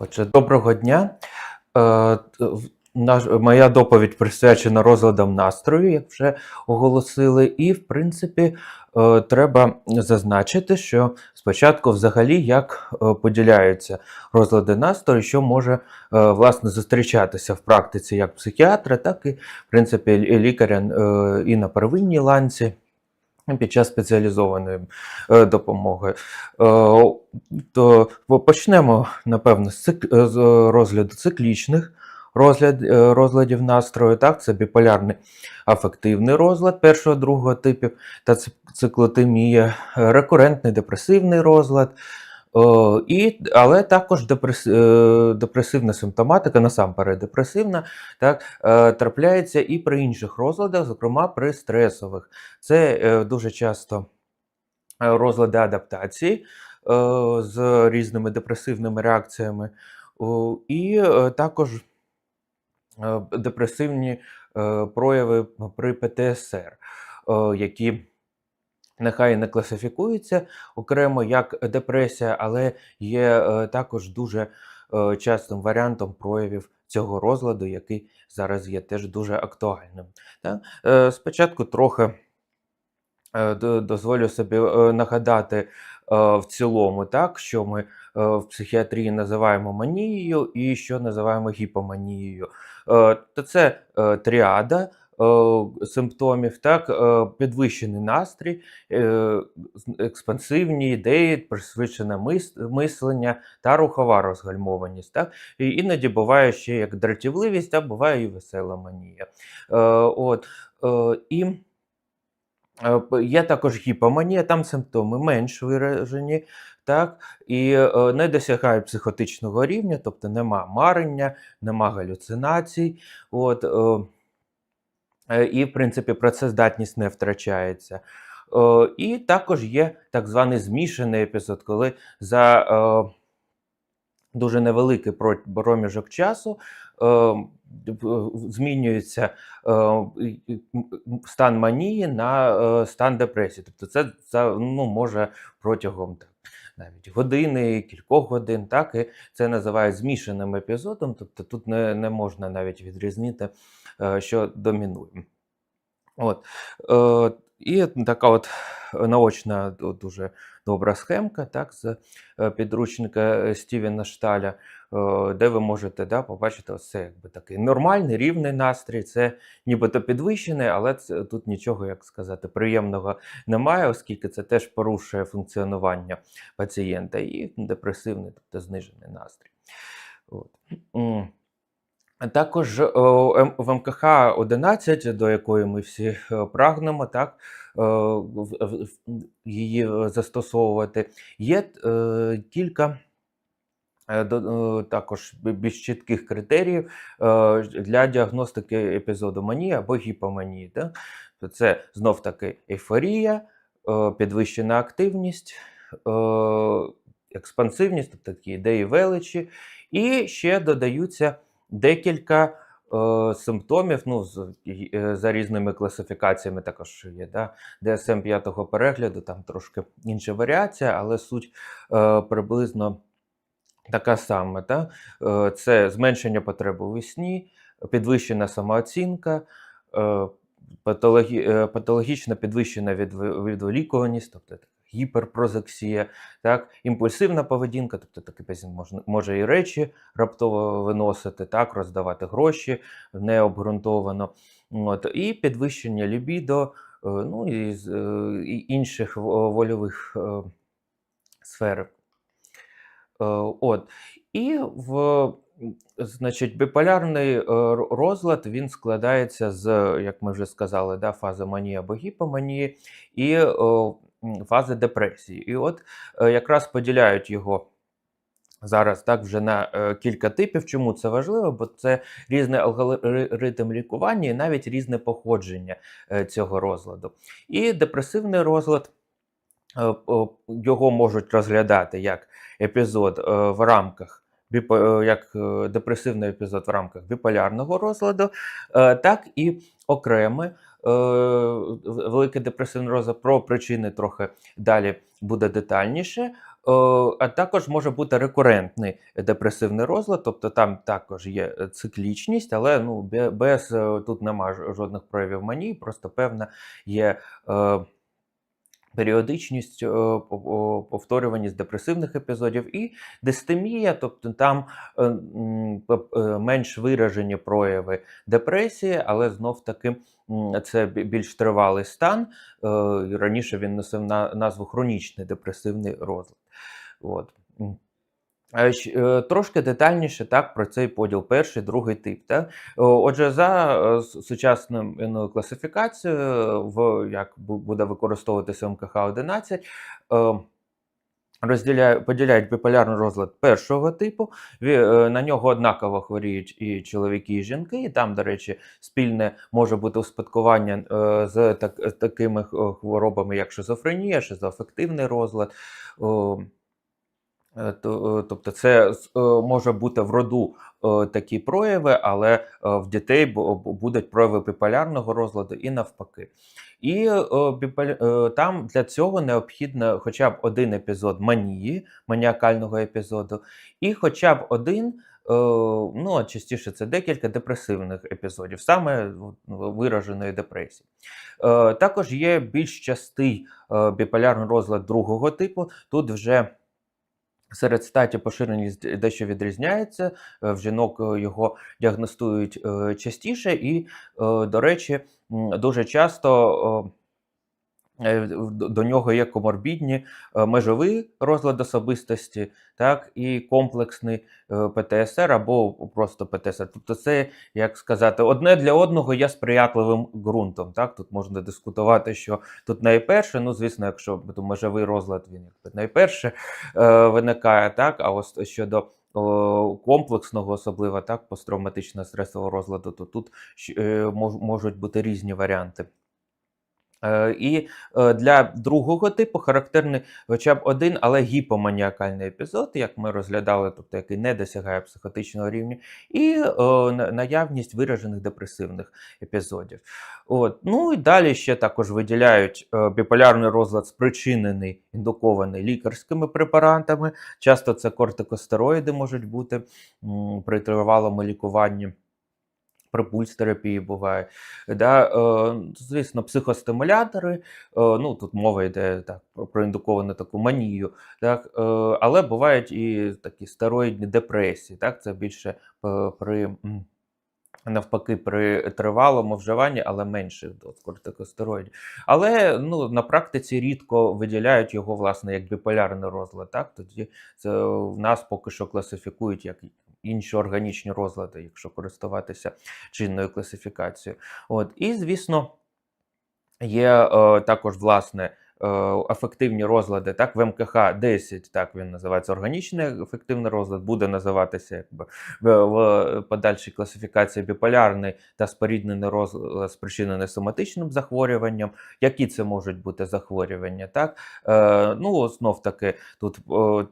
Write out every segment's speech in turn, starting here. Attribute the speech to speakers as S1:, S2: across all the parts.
S1: Отже, доброго дня. Е, моя доповідь присвячена розладам настрою, як вже оголосили. І, в принципі, е, треба зазначити, що спочатку, взагалі, як е, поділяються розлади настрою, що може власне зустрічатися в практиці як психіатра, так і, в принципі, лікаря і на первинній ланці. Під час спеціалізованої е, допомоги. Е, то почнемо, напевно, з, розгляду циклічних розгляд... е, розладів настрою. Так, це біполярний афективний розлад першого другого типів та ци- циклотемія, рекурентний депресивний розлад. О, і, але також депрес, е, депресивна симптоматика, насамперед депресивна, так, е, трапляється і при інших розладах, зокрема при стресових. Це е, дуже часто е, розлади адаптації е, з різними депресивними реакціями, і е, також е, депресивні е, прояви при ПТСР, е, які нехай не класифікуються окремо як депресія, але є е, також дуже е, частим варіантом проявів цього розладу, який зараз є теж дуже актуальним. Е, Спочатку трохи дозволю собі нагадати в цілому, так, що ми в психіатрії називаємо манією і що називаємо гіпоманією. То це тріада симптомів, так, е, підвищений настрій, е, експансивні ідеї, пришвидшене мис- мислення та рухова розгальмованість. Так? І іноді буває ще як дратівливість, а буває і весела манія. Е, От, е, і Е, Є також гіпоманія, там симптоми менш виражені, так, і е, не досягають психотичного рівня, тобто нема марення, нема галюцинацій. От, е, е, і, в принципі, працездатність не втрачається. Е, І також є так званий змішаний епізод, коли за е, дуже невеликий проміжок часу е, змінюється е, стан манії на е, стан депресії. Тобто це, ну, може протягом так, навіть години, кількох годин, так, і це називають змішаним епізодом, тобто тут не, не можна навіть відрізнити, е, що домінує. От. І така от наочна дуже добра схемка так, з підручника Стівена Шталя, де ви можете да, побачити ось якби такий нормальний, рівний настрій. Це нібито підвищений, але це, тут нічого, як сказати, приємного немає, оскільки це теж порушує функціонування пацієнта і депресивний, тобто знижений настрій. От. М. А Також в МКХ 11, до якої ми всі е, прагнемо, так, е, її е, застосовувати, є е, кілька е, е, також більш чітких критеріїв е, для діагностики епізоду манії або гіпоманії. Так? Це знов таки ейфорія, е, підвищена активність, е, експансивність, тобто такі ідеї величі, і ще додаються декілька е, симптомів. Ну, з, е, за різними класифікаціями також є. Да? ДСМ п'ятого перегляду, там трошки інша варіація, але суть е, приблизно така сама. Да? Е, це зменшення потреби у сні, підвищена самооцінка. Е, е, патологічна підвищена відволікуваність, тобто гіперпрозексія, так, імпульсивна поведінка, тобто такий пацієнт може, може і речі раптово виносити, так, роздавати гроші необґрунтовано. От, і підвищення лібідо, е, ну і, е, і інших вольових е, сфер. От. І в значить, біполярний розлад він складається з, як ми вже сказали, да, фази манії або гіпоманії і фази депресії. І от е, якраз поділяють його зараз так вже на е, кілька типів. Чому це важливо? Бо це різний алгоритм лікування і навіть різне походження е, цього розладу. І депресивний розлад. Його можуть розглядати як епізод в рамках біпо- як депресивний епізод в рамках біполярного розладу, так і окреме великий депресивний розлад про причини трохи далі буде детальніше. Е, а також може бути рекурентний депресивний розлад, тобто там також є е, циклічність, але ну, без е, тут немає жодних проявів манії, просто певна є. е, Періодичність е, по- по- повторюваність депресивних епізодів і дистемія, тобто там е, е, менш виражені прояви депресії, але знов таки це більш тривалий стан. Раніше він носив на- назву хронічний депресивний розлад. От. Щ- е, Трошки детальніше так про цей поділ, перший, другий тип. Так? Отже, за е, сучасною класифікацією, в як буде використовуватися МКХ-11, е, розділяють, поділяють біполярний розлад першого типу. Е, На нього однаково хворіють і чоловіки, і жінки. І там, до речі, спільне може бути успадкування е, з такими хворобами, як шизофренія, шизоафективний розлад. Е, е, Тобто це е, може бути в роду такі прояви, але в дітей бу- бу- будуть прояви біполярного розладу і навпаки. І там для цього необхідно хоча б один епізод манії, маніакального епізоду, і хоча б один, ну частіше це декілька депресивних епізодів, саме вираженої депресії. Також є більш частий біполярний розлад другого типу. Тут вже Серед статі поширеність дещо відрізняється. Е, В жінок е, його діагностують е, частіше, і, до речі, дуже часто до до нього є коморбідні е, межовий розлад особистості, так, і комплексний е, ПТСР або просто ПТСР. Тобто, це, як сказати, одне для одного є сприятливим ґрунтом. Так? Тут можна дискутувати, що тут найперше, ну, звісно, якщо то межовий розлад він якби найперше е, виникає, так, а ось щодо комплексного, особливо так, посттравматичного стресового розладу, то тут е, мож- можуть бути різні варіанти. Е, І е, для другого типу характерний хоча б один, але гіпоманіакальний епізод, як ми розглядали, тобто який не досягає психотичного рівня, і е, на- наявність виражених депресивних епізодів. От. Ну і далі ще також виділяють е, біполярний розлад, спричинений, індукований лікарськими препаратами. Часто це кортикостероїди можуть бути при тривалому лікуванні. При пульс-терапії буває. Да, е, звісно, психостимулятори, е, ну тут мова йде так, про- індуковану таку манію, так, е, але бувають і такі стероїдні депресії. Так, це більше е, при. Навпаки, при тривалому вживанні, але менших доз кортикостероїдів. Але ну, на практиці рідко виділяють його, власне, як біполярний розлад. Так? Тоді це в нас поки що класифікують як інші органічні розлади, якщо користуватися чинною класифікацією. От. І, звісно, є е, також, власне, ефективні розлади, так, в МКХ 10, так він називається органічний ефективний розлад, буде називатися якби в, в подальшій класифікації біполярний та споріднений розлад, спричинений соматичним захворюванням. Які це можуть бути захворювання? Так? Е, ну, знов таки, тут о, е,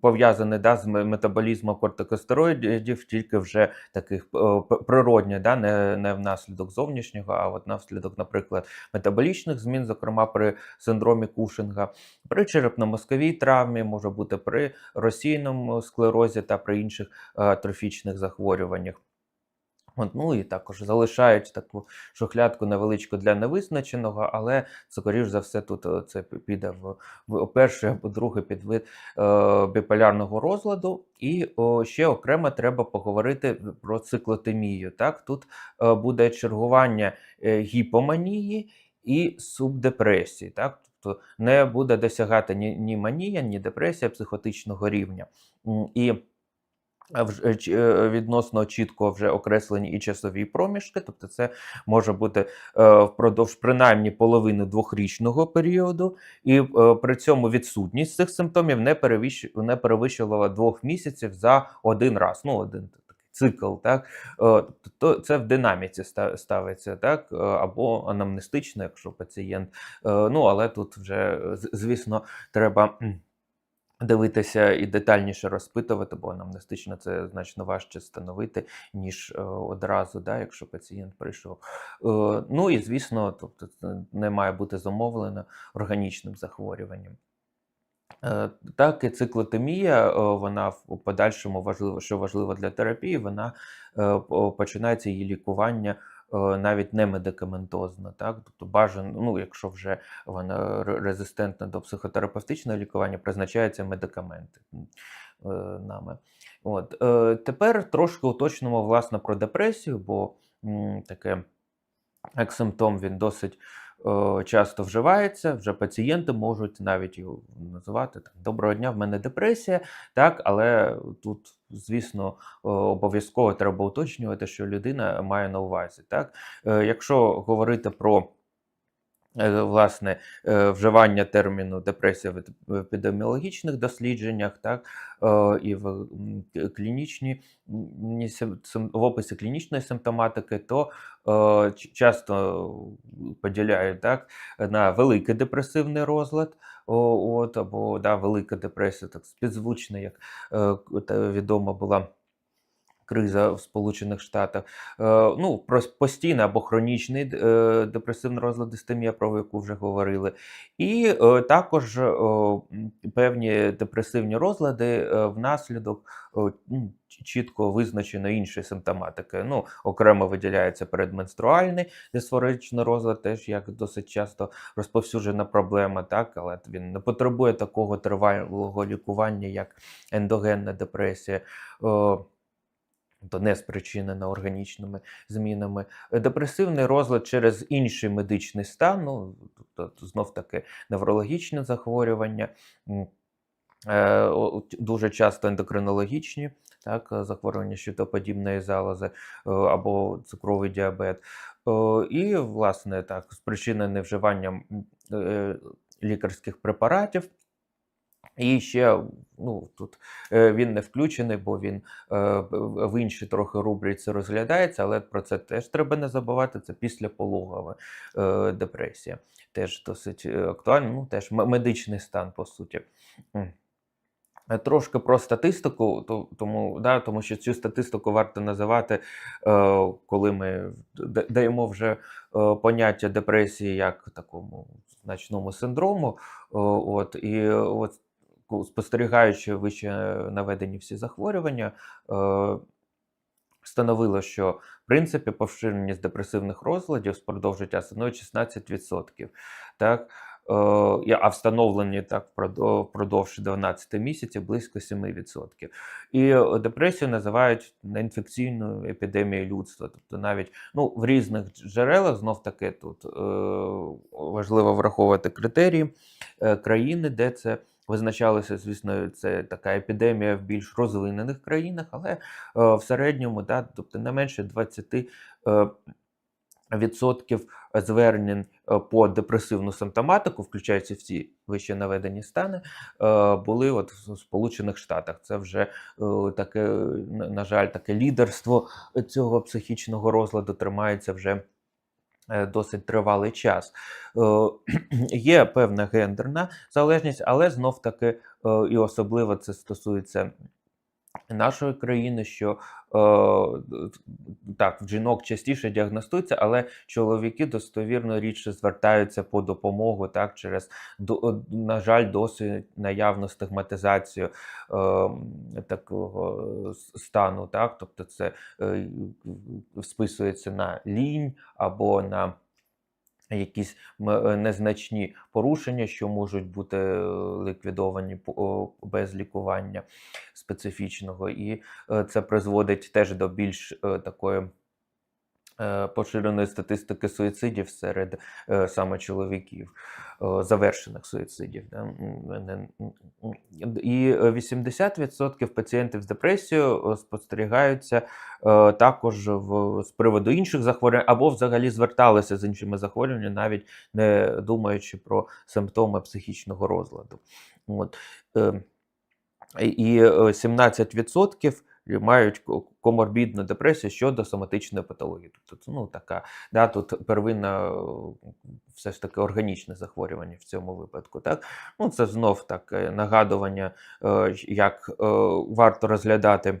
S1: пов'язане да, з метаболізмом кортикостероїдів, тільки вже таких о, п- да, не, не внаслідок зовнішнього, а от внаслідок, наприклад, метаболічних змін, зокрема при синдромі Кушинга, при черепно-мозковій травмі, може бути при російному склерозі та при інших е, атрофічних захворюваннях. От, ну і також залишають таку шухлядку невеличку для невизначеного, але скоріш за все тут е, це піде в, в перший або другий підвид е, біполярного розладу. І о, ще окремо треба поговорити про циклотемію. Так, тут е, буде чергування е, гіпоманії і субдепресії. Так, не буде досягати ні, ні манія, ні депресія психотичного рівня. І е, е, відносно чітко вже окреслені і часові проміжки, тобто це може бути е, впродовж принаймні половини двохрічного періоду, і при цьому відсутність цих симптомів не перевищувала двох місяців за один раз. Ну, один цикл, так Е, то це в динаміці ставиться, так е, або анамнестично, якщо пацієнт. е, Ну але тут вже звісно треба. Дивитися і детальніше розпитувати, бо анамнестично це значно важче встановити, ніж е, одразу, да, якщо пацієнт прийшов. Е, ну і звісно, тобто не має бути замовлено органічним захворюванням. Е, Так, і циклотемія, е, вона в подальшому важливо, що важливо для терапії, вона е, починається її лікування навіть не медикаментозно. Так? Тобто бажано, ну, якщо вже вона резистентна до психотерапевтичного лікування, призначаються медикаменти нами. От. Тепер трошки уточнимо власне про депресію, бо таке як симптом він досить часто вживається. Вже пацієнти можуть навіть його називати там Доброго дня, в мене депресія. Так, але тут, звісно, е, обов'язково треба уточнювати, що людина має на увазі. Так, Е, якщо говорити про Е, власне, е, вживання терміну депресія в епідеміологічних дослідженнях, так, е, і в клінічні, в описі клінічної симптоматики, то е, часто поділяють так, на великий депресивний розлад, от, або да, велика депресія, так співзвучно, як е, відома була криза в Сполучених Штатах. Е, ну, про постійний або хронічний е, депресивний розлад дистемія, про яку вже говорили. І е, також певні депресивні розлади внаслідок ну, чітко визначено іншої симптоматики. Ну, окремо виділяється передменструальний дисфоричний розлад, теж як досить часто розповсюджена проблема, так, але він не потребує такого тривалого лікування, як ендогенна депресія. То не спричинена органічними змінами. Е, Депресивний розлад через інший медичний стан, ну, тобто знов таки неврологічне захворювання, е, дуже часто ендокринологічні так, е, захворювання щитоподібної залози або цукровий діабет. І, власне, так, спричинене вживанням лікарських препаратів. І ще ну, тут е, він не включений, бо він е, в іншій трохи рубриці розглядається, але про це теж треба не забувати. Це післяпологова е, депресія. Теж досить е, актуально, ну теж медичний стан, по суті. Е, Трошки про статистику, то- тому, да, тому що цю статистику варто називати, е, коли ми даємо вже е, поняття депресії як такому значному синдрому. О, От, і е, от, спостерігаючи вище наведені всі захворювання, е, встановило, що в принципі поширеність депресивних розладів впродовж життя становить 16%. Так? Е, а встановлені так впродовж 12 місяців близько 7%. І депресію називають неінфекційною епідемією людства. Тобто навіть ну, в різних джерелах знов таки тут е, важливо враховувати критерії країни, де це визначалося, звісно, це така епідемія в більш розвинених країнах, але е, в середньому, да, тобто не менше 20 е, відсотків звернень е, по депресивну симптоматику, включаючи всі вище наведені стани, були от в Сполучених Штатах. Це вже таке, на жаль, таке лідерство цього психічного розладу тримається вже. Е, Досить тривалий час. Е, Є певна гендерна залежність, але знов таки, е, і особливо це стосується нашої країни, що е, так, в жінок частіше діагностується, але чоловіки достовірно рідше звертаються по допомогу так, через, до- на жаль, досить наявну стигматизацію е, такого стану. Так? Тобто це е, списується на лінь або на якісь е, незначні порушення, що можуть бути е, ліквідовані без лікування специфічного, і е, це призводить теж до більш такої поширеної статистики суїцидів серед е, саме чоловіків, е, завершених суїцидів. І е, 80% пацієнтів з депресією е, спостерігаються е, також з приводу інших захворювань, або взагалі зверталися з іншими захворюваннями, навіть не думаючи про симптоми психічного розладу. От. Е, і е, 17% мають коморбідну депресію щодо соматичної патології. Тобто, ну, така, да, тут первинна е, все ж таки органічне захворювання в цьому випадку. Так? Ну, це знов таке нагадування, е, як е, варто розглядати.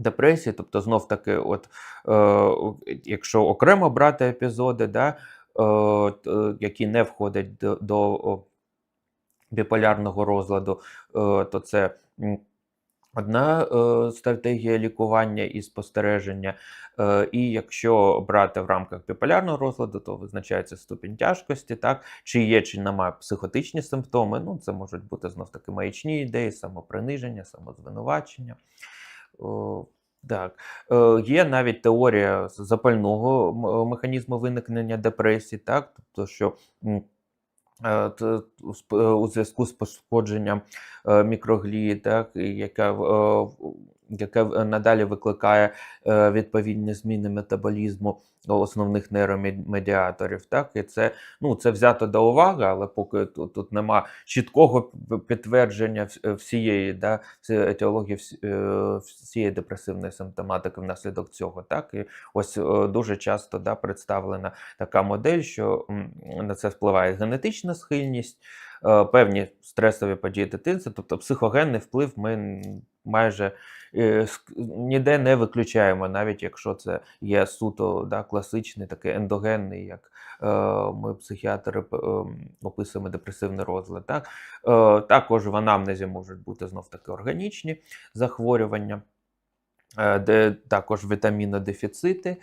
S1: Депресії, тобто знов таки, от е, якщо окремо брати епізоди, да, е, які не входять до, до біполярного розладу, е, то це одна е, стратегія лікування і спостереження. Е, І якщо брати в рамках біполярного розладу, то визначається ступінь тяжкості, так, чи є, чи немає психотичні симптоми. Ну, це можуть бути знов таки маячні ідеї, самоприниження, самозвинувачення. О, Так, Е, є навіть теорія запального е, механізму виникнення депресії, так, тобто, що е, е, у зв'язку з пошкодженням е, мікроглії, так, яка, е, в- надалі викликає е, відповідні зміни метаболізму основних нейромедіаторів. Так, і це, ну, це взято до уваги, але поки тут, тут нема чіткого підтвердження всієї да, етіології е, всієї депресивної симптоматики внаслідок цього. Так, і ось е, дуже часто да, представлена така модель, що на це впливає генетична схильність, певні стресові події дитинства, тобто психогенний вплив ми майже е, ніде не виключаємо, навіть якщо це є суто да, класичний, такий ендогенний, як е, ми психіатри ем, описуємо депресивний розлад. Так? Е, Також в анамнезі можуть бути знов таки органічні захворювання. Е, Де також вітамінодефіцити,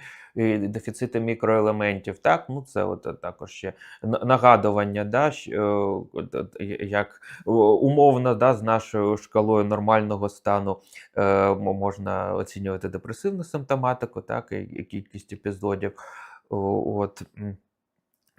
S1: дефіцити мікроелементів. Так, ну це от е, також ще нагадування, да, е, як умовно да, з нашою шкалою нормального стану можна оцінювати депресивну симптоматику, так, і, кількість епізодів. От,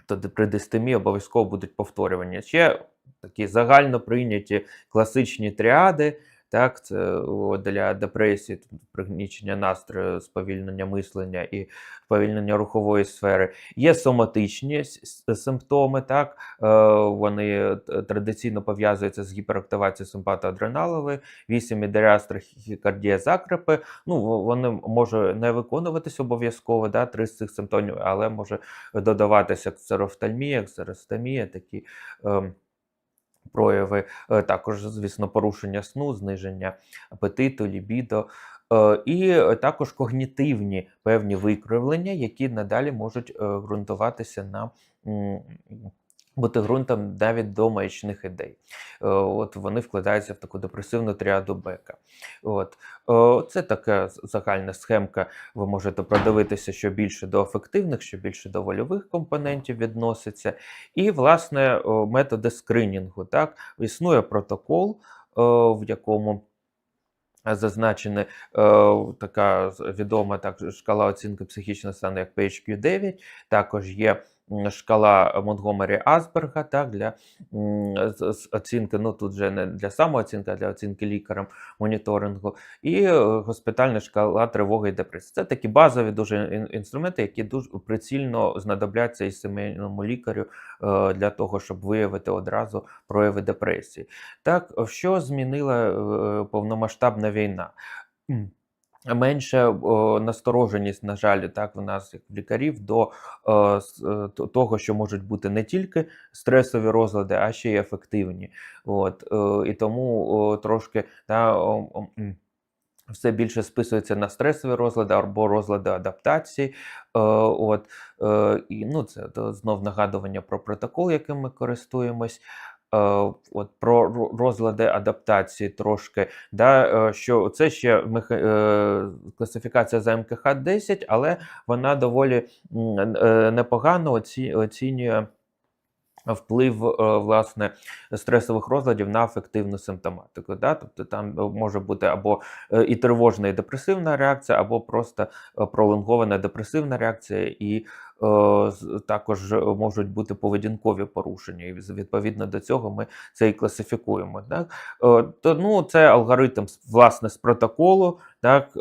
S1: то при дистемії обов'язково будуть повторювання. Ще такі загально прийняті класичні тріади. Так, це для депресії, тобто пригнічення настрою, сповільнення мислення і сповільнення рухової сфери. Є соматичні симптоми, так, е, вони традиційно пов'язуються з гіперактивацією симпатоадреналової, 8 ідеастри, хікардія, закрепи. Ну, вони можуть не виконуватись обов'язково, да, три з цих симптомів, але може додаватися ксерофтальмія, ксеростомія, такі ем, прояви. Е, Також, звісно, порушення сну, зниження апетиту, лібідо. Е, І також когнітивні певні викривлення, які надалі можуть е, ґрунтуватися на бути ґрунтом навіть до маячних ідей. Е, От вони вкладаються в таку депресивну тріаду Бека. От. Е, Це така загальна схемка. Ви можете продивитися, що більше до афективних, що більше до вольових компонентів відноситься. І, власне, методи скринінгу. Так? Існує протокол, е, в якому зазначена е, така відома так, шкала оцінки психічного стану, як PHQ-9. Також є шкала Монтгомері Асберга так, для оцінки, ну тут вже не для самооцінки, а для оцінки лікарем моніторингу. І е, госпітальна шкала тривоги і депресії. Це такі базові дуже інструменти, які дуже прицільно знадобляться і сімейному лікарю е, для того, щоб виявити одразу прояви депресії. Так, що змінила е, повномасштабна війна? Менше о, настороженість, на жаль, так в нас як лікарів до е, с- е, того, що можуть бути не тільки стресові розлади, а ще й ефективні. От, е, і тому о, трошки та, о, о, все більше списується на стресові розлади або розлади адаптації. Е, от, е, і, ну, це то знов нагадування про протокол, яким ми користуємось. Е, от, про розлади адаптації трошки. Да, е, що це ще меха... е, класифікація за МКХ-10, але вона доволі непогано оці... оцінює вплив власне стресових розладів на афективну симптоматику. Да? Тобто там може бути або і тривожна і депресивна реакція, або просто пролонгована депресивна реакція, і також можуть бути поведінкові порушення. І відповідно до цього ми це і класифікуємо. Так? Е, То, ну, це алгоритм власне з протоколу. Так, е,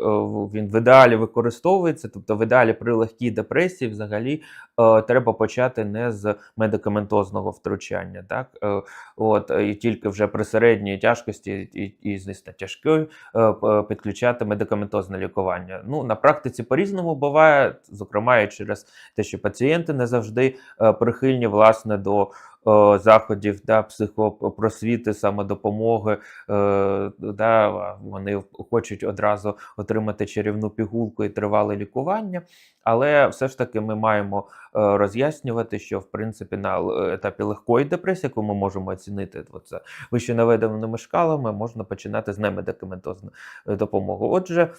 S1: він в ідеалі використовується, тобто в ідеалі при легкій депресії взагалі е, треба почати не з медикаментозного втручання, так е, от і тільки вже при середній тяжкості і, і звісно, тяжкої е, підключати медикаментозне лікування. Ну на практиці по-різному буває, зокрема і через те, що пацієнти не завжди е, прихильні власне до. Е, заходів да, психопросвіти, самодопомоги. Е, да, вони хочуть одразу отримати чарівну пігулку і тривале лікування. Але все ж таки ми маємо е, роз'яснювати, що в принципі на етапі легкої депресії, яку ми можемо оцінити оце, вище наведеними шкалами, можна починати з немедикаментозної допомоги. Отже,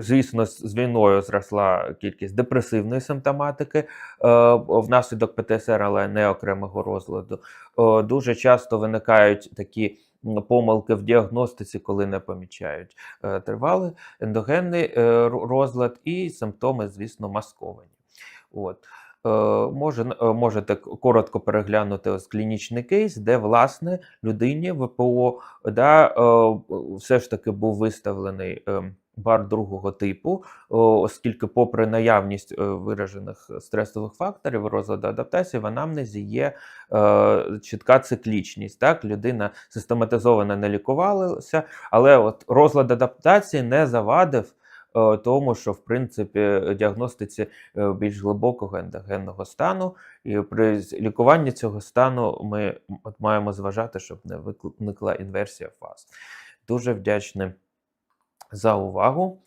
S1: Звісно, з війною зросла кількість депресивної симптоматики е, внаслідок ПТСР, але не окремого розладу. Е, Дуже часто виникають такі помилки в діагностиці, коли не помічають е, тривалий ендогенний е, розлад і симптоми, звісно, масковані. От. Е, Може, е, можете коротко переглянути ось клінічний кейс, де власне людині ВПО да, е, все ж таки був виставлений бар другого типу, оскільки, попри наявність виражених стресових факторів розладу адаптації, в анамнезі є чітка циклічність. Так? Людина систематизовано не лікувалася, але от розлад адаптації не завадив. Е, Тому що в принципі діагностиці е, більш глибокого ендогенного стану, і при лікуванні цього стану ми маємо зважати, щоб не виникла інверсія фаз. Дуже вдячний за увагу.